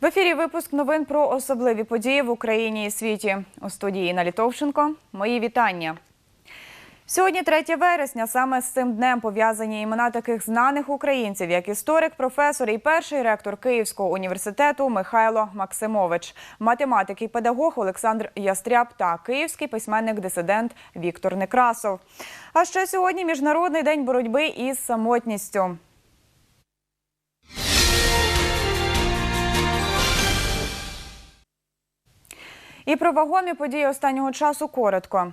випуск новин про особливі події в Україні і світі. У студії Інна Літовченко. Мої вітання. Сьогодні 3 вересня. Саме з цим днем пов'язані імена таких знаних українців, як історик, професор і перший ректор Київського університету Михайло Максимович, математик і педагог Олександр Ястряб та київський письменник-дисидент Віктор Некрасов. А ще сьогодні міжнародний день боротьби із самотністю. І про вагомі події останнього часу коротко.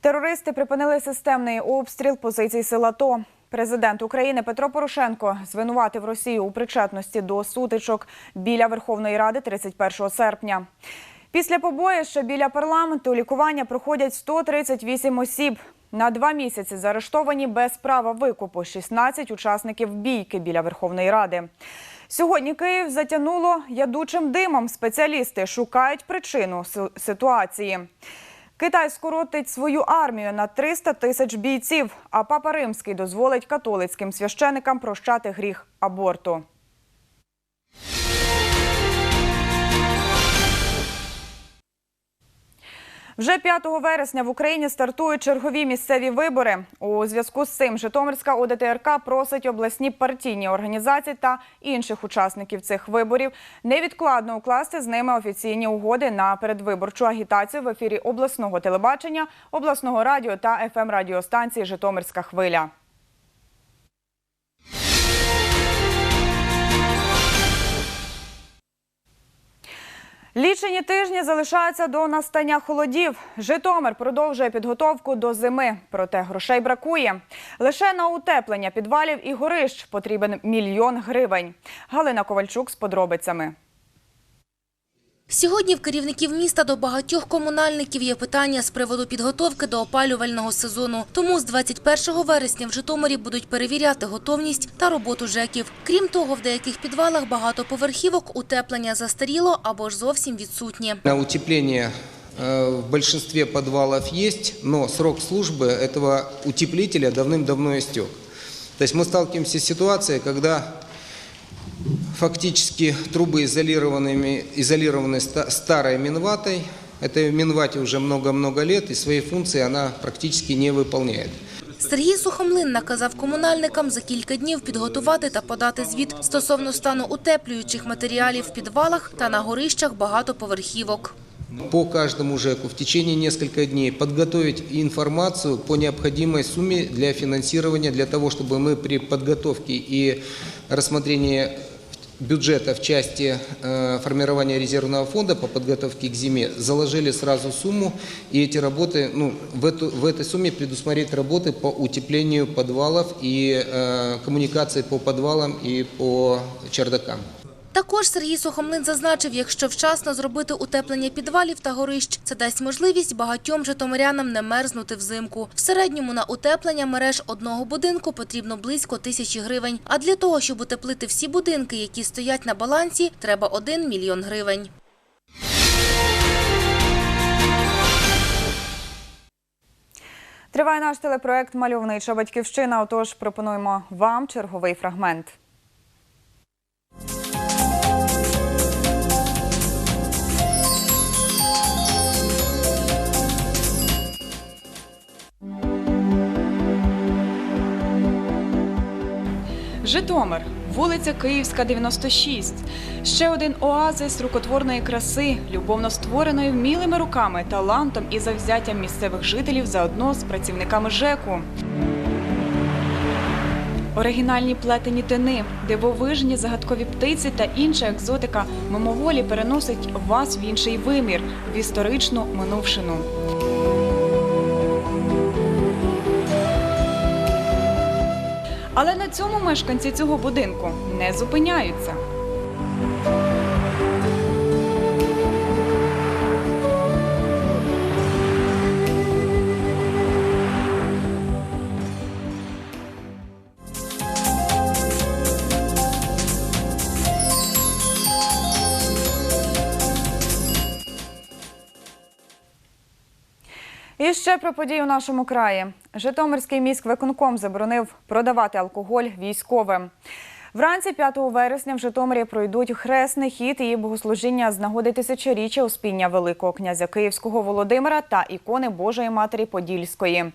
Терористи припинили системний обстріл позицій сил АТО. Президент України Петро Порошенко звинуватив Росію у причетності до сутичок біля Верховної Ради 31 серпня. Після побоїща біля парламенту лікування проходять 138 осіб. На два місяці заарештовані без права викупу 16 учасників бійки біля Верховної Ради. Сьогодні Київ затягнуло ядучим димом. Спеціалісти шукають причину ситуації. Китай скоротить свою армію на 300 тисяч бійців, а папа Римський дозволить католицьким священикам прощати гріх аборту. Вже 5 вересня в Україні стартують чергові місцеві вибори. У зв'язку з цим Житомирська ОДТРК просить обласні партійні організації та інших учасників цих виборів невідкладно укласти з ними офіційні угоди на передвиборчу агітацію в ефірі обласного телебачення, обласного радіо та ФМ радіостанції Житомирська хвиля. Лічені тижні залишаються до настання холодів. Житомир продовжує підготовку до зими, проте грошей бракує. Лише на утеплення підвалів і горищ потрібен мільйон гривень. Галина Ковальчук з подробицями. Сьогодні в керівників міста до багатьох комунальників є питання з приводу підготовки до опалювального сезону. Тому з 21 вересня в Житомирі будуть перевіряти готовність та роботу ЖЕКів. Крім того, в деяких підвалах багатоповерхівок утеплення застаріло або ж зовсім відсутнє. На утепление э, в большинстве подвалов есть, но срок службы этого утеплителя давным-давно истек. То есть мы сталкиваемся с ситуацией, когда фактически трубы изолированными, изолированы ста- старой минватой. Этой минвате уже много-много лет, и свои функции она практически не выполняет. Сергій Сухомлин наказав комунальникам за кілька днів підготувати та подати звіт стосовно стану утеплюючих матеріалів в підвалах та на горищах багатоповерхівок. по каждому ЖЭКу в течение нескольких дней подготовить информацию по необходимой сумме для финансирования, для того, чтобы мы при подготовке и рассмотрении бюджета в части э, формирования резервного фонда по подготовке к зиме заложили сразу сумму, и эти работы, ну, в, эту, в этой сумме предусмотреть работы по утеплению подвалов и э, коммуникации по подвалам и по чердакам. Також Сергій Сухомлин зазначив, якщо вчасно зробити утеплення підвалів та горищ, це дасть можливість багатьом житомирянам не мерзнути взимку. В середньому на утеплення мереж одного будинку потрібно близько тисячі гривень. А для того, щоб утеплити всі будинки, які стоять на балансі, треба 1 мільйон гривень. Триває наш телепроект Мальовнича батьківщина. Отож, пропонуємо вам черговий фрагмент. Житомир, вулиця Київська, 96. Ще один оазис рукотворної краси, любовно створеної вмілими руками, талантом і завзяттям місцевих жителів заодно з працівниками ЖЕКу. Оригінальні плетені тини, дивовижні загадкові птиці та інша екзотика мимоволі переносить вас в інший вимір, в історичну минувшину. Але на цьому мешканці цього будинку не зупиняються. І ще про події у нашому краї. Житомирський міськвиконком заборонив продавати алкоголь військовим. Вранці 5 вересня в Житомирі пройдуть хресний хід і богослужіння з нагоди тисячоріччя успіння Великого князя Київського Володимира та ікони Божої Матері Подільської.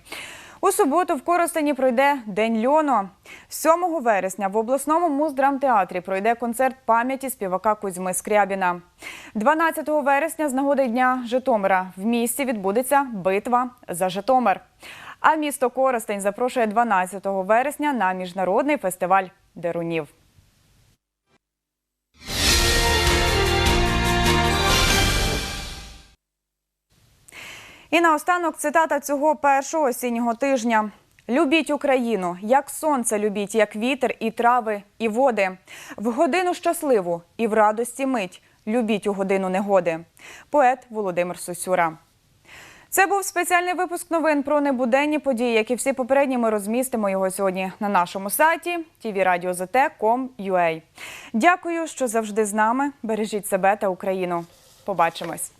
У суботу в Коростені пройде День льону. 7 вересня в обласному муздрамтеатрі пройде концерт пам'яті співака Кузьми Скрябіна. 12 вересня з нагоди Дня Житомира в місті відбудеться битва за Житомир. А місто Коростень запрошує 12 вересня на міжнародний фестиваль дерунів. І наостанок цитата цього першого осіннього тижня. Любіть Україну, як сонце любіть, як вітер, і трави, і води. В годину щасливу і в радості мить. Любіть у годину негоди. Поет Володимир Сосюра. Це був спеціальний випуск новин про небуденні події, як і всі попередні. Ми розмістимо його сьогодні на нашому сайті tvradio.zt.com.ua. Дякую, що завжди з нами. Бережіть себе та Україну. Побачимось.